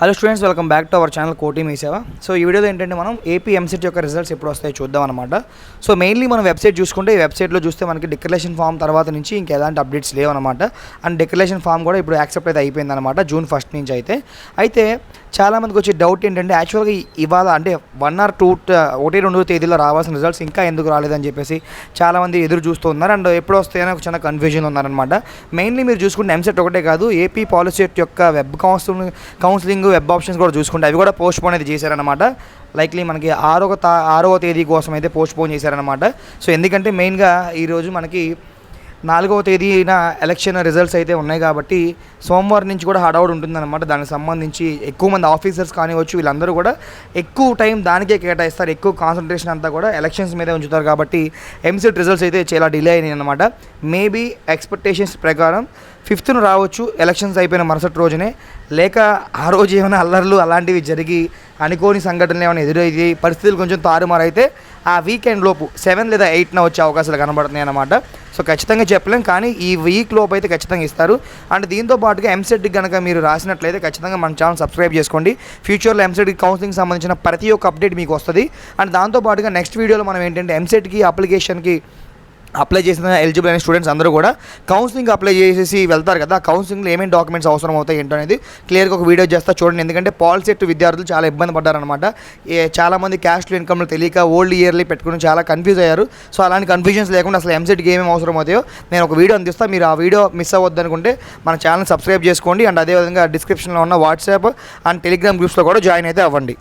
Hello students welcome back to our channel కోటి మీ సేవ సో ఈ వీడియోలో ఏంటంటే మనం ఏపీ ఎంసెట్ యొక్క రిజల్ట్స్ ఎప్పుడు వస్తాయో చూద్దాం అనమాట సో మెయిన్లీ మనం వెబ్సైట్ చూసుకుంటే ఈ వెబ్సైట్లో చూస్తే మనకి డిక్లరేషన్ ఫామ్ తర్వాత నుంచి ఇంకా ఎలాంటి అప్డేట్స్ లేవు అనమాట అండ్ డిక్లరేషన్ ఫామ్ కూడా ఇప్పుడు యాక్సెప్ట్ అయితే అయిపోయింది అనమాట జూన్ ఫస్ట్ నుంచి అయితే. అయితే చాలామందికి వచ్చే డౌట్ ఏంటంటే యాక్చువల్గా ఇవాళ అంటే వన్ ఆర్ టూ ఒకటి రెండు తేదీలో రావాల్సిన రిజల్ట్స్ ఇంకా ఎందుకు రాలేదని చెప్పేసి చాలామంది ఎదురు చూస్తూ ఉన్నారు. అండ్ ఎప్పుడు వస్తాయని ఒక చిన్న కన్ఫ్యూజన్ ఉన్నారనమాట మెయిన్లీ మీరు చూసుకుంటే ఎంసెట్ ఒకటే కాదు ఏపీ పాలసీ యొక్క web counselling counselling web options కూడా చూసుకుంటే అవి కూడా పోస్ట్ పోన్ అయితే చేశారనమాట లైక్లీ మనకి ఆరో తా ఆరవ తేదీ కోసం అయితే పోస్ట్ పోన్ చేశారనమాట సో ఎందుకంటే మెయిన్గా ఈరోజు మనకి నాలుగవ తేదీన ఎలక్షన్ రిజల్ట్స్ అయితే ఉన్నాయి కాబట్టి సోమవారం నుంచి కూడా హడావుడు ఉంటుందన్నమాట. దానికి సంబంధించి ఎక్కువ మంది ఆఫీసర్స్ కానివచ్చు వీళ్ళందరూ కూడా ఎక్కువ టైం దానికే కేటాయిస్తారు. ఎక్కువ కాన్సన్ట్రేషన్ అంతా కూడా ఎలక్షన్స్ మీదే ఉంచుతారు కాబట్టి ఎంసెట్ రిజల్ట్స్ అయితే చాలా డిలే అయినాయి అనమాట మేబీ ఎక్స్పెక్టేషన్స్ ప్రకారం ఫిఫ్త్ను రావచ్చు ఎలక్షన్స్ అయిపోయిన మరుసటి రోజునే. లేక ఆ రోజు ఏమైనా అల్లర్లు అలాంటివి జరిగి అనుకోని సంఘటనలు ఏమైనా ఎదురయ్యి పరిస్థితులు కొంచెం తారుమారైతే ఆ వీకెండ్ లోపు సెవెన్ లేదా ఎయిట్న వచ్చే అవకాశాలు కనబడుతున్నాయి అన్నమాట. సో ఖచ్చితంగా చెప్పలేం కానీ ఈ వీక్ లోపు అయితే ఖచ్చితంగా ఇస్తారు. అండ్ దీంతో పాటుగా ఎంసెట్కి కనుక మీరు రాసినట్లయితే ఖచ్చితంగా మన ఛానల్ సబ్స్క్రైబ్ చేసుకోండి. ఫ్యూచర్లో ఎంసెట్కి కౌన్సిలింగ్ సంబంధించిన ప్రతి ఒక్క అప్డేట్ మీకు వస్తుంది. అండ్ దాంతోపాటుగా నెక్స్ట్ వీడియోలో మనం ఏంటంటే ఎంసెట్కి అప్లికేషన్కి అప్లై చేసిన ఎలిజిబుల్ అయిన స్టూడెంట్స్ అందరూ కూడా కౌన్సిలింగ్ అప్లై చేసేసి వెళ్తారు కదా. కౌన్సిలింగ్లో ఏమేమి డాక్యుమెంట్స్ అవసరం అవుతాయి ఏంటో అనేది క్లియర్గా ఒక వీడియో చేస్తా చూడండి. ఎందుకంటే పాలసెట్ విద్యార్థులు చాలా ఇబ్బంది పడ్డారనమాట చాలామంది క్యాష్లు ఇన్కమ్లు తెలియక ఓల్డ్ ఇయర్లీ పెట్టుకుని చాలా కన్ఫ్యూజ్ అయ్యారు. సో అలాంటి కన్ఫ్యూజన్స్ లేకుండా అసలు ఎంసెట్కి ఏమేమి అవసరం అవుతాయో నేను ఒక వీడియో అందిస్తాను మీరు ఆ వీడియో మిస్ అవ్వద్దు అనుకుంటే మన ఛానల్ సబ్స్క్రైబ్ చేసుకోండి. అండ్ అదేవిధంగా డిస్క్రిప్షన్లో ఉన్న వాట్సాప్ అండ్ టెలిగ్రామ్ గ్రూప్స్లో కూడా జాయిన్ అయితే అవ్వండి.